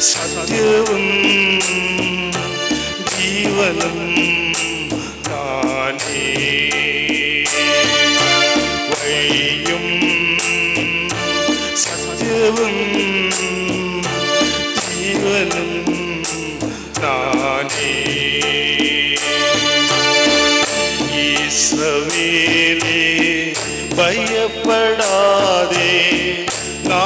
സത്യവും ജീവനും താനേ. സത്യവും ജീവനും ഈശ്വരേ ഭയപ്പെടാതെ താ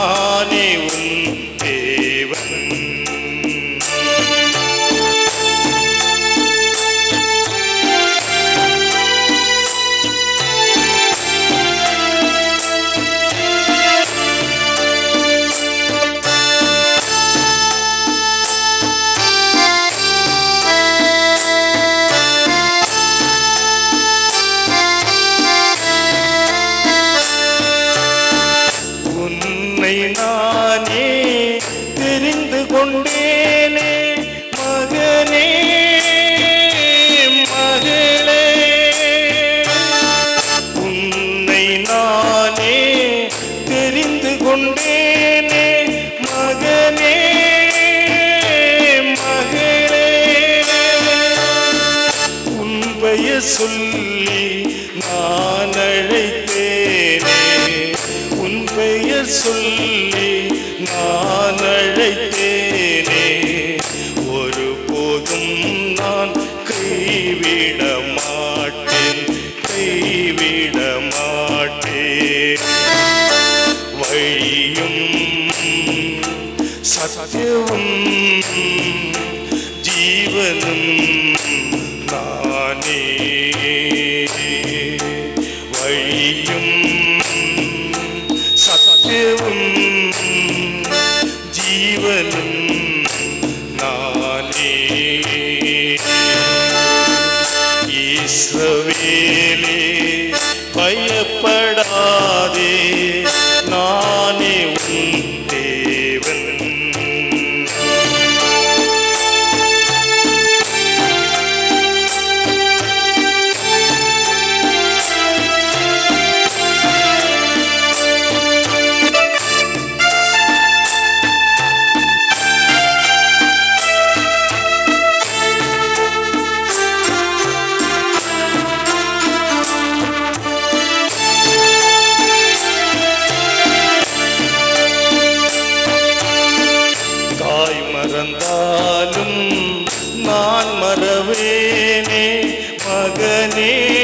சொல்லி நான் அழைத்தேனே. ஒரு போதும் நான் கைவிட மாட்டேன் கைவிட மாட்டேன். வழியும் சத்தியவும் ஜீவனும் நானே. வழியும் ജീവനും மகனே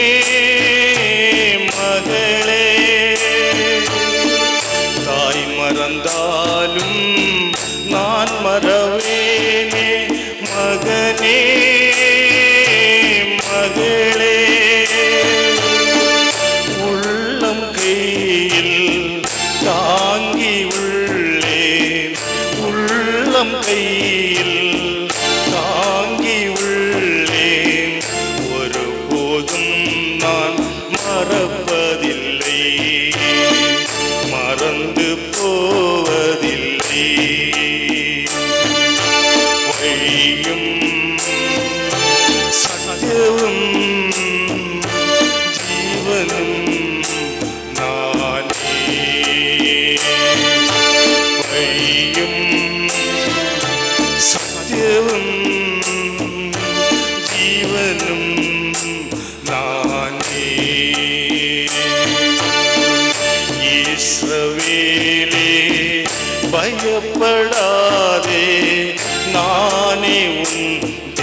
Bye.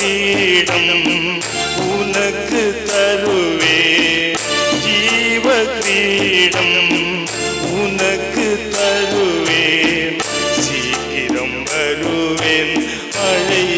கிரீடம் உனக்கு தருவே. ஜீவ கிரீடம் உனக்கு தருவேன் சீக்கிரம் வருவேன் அழை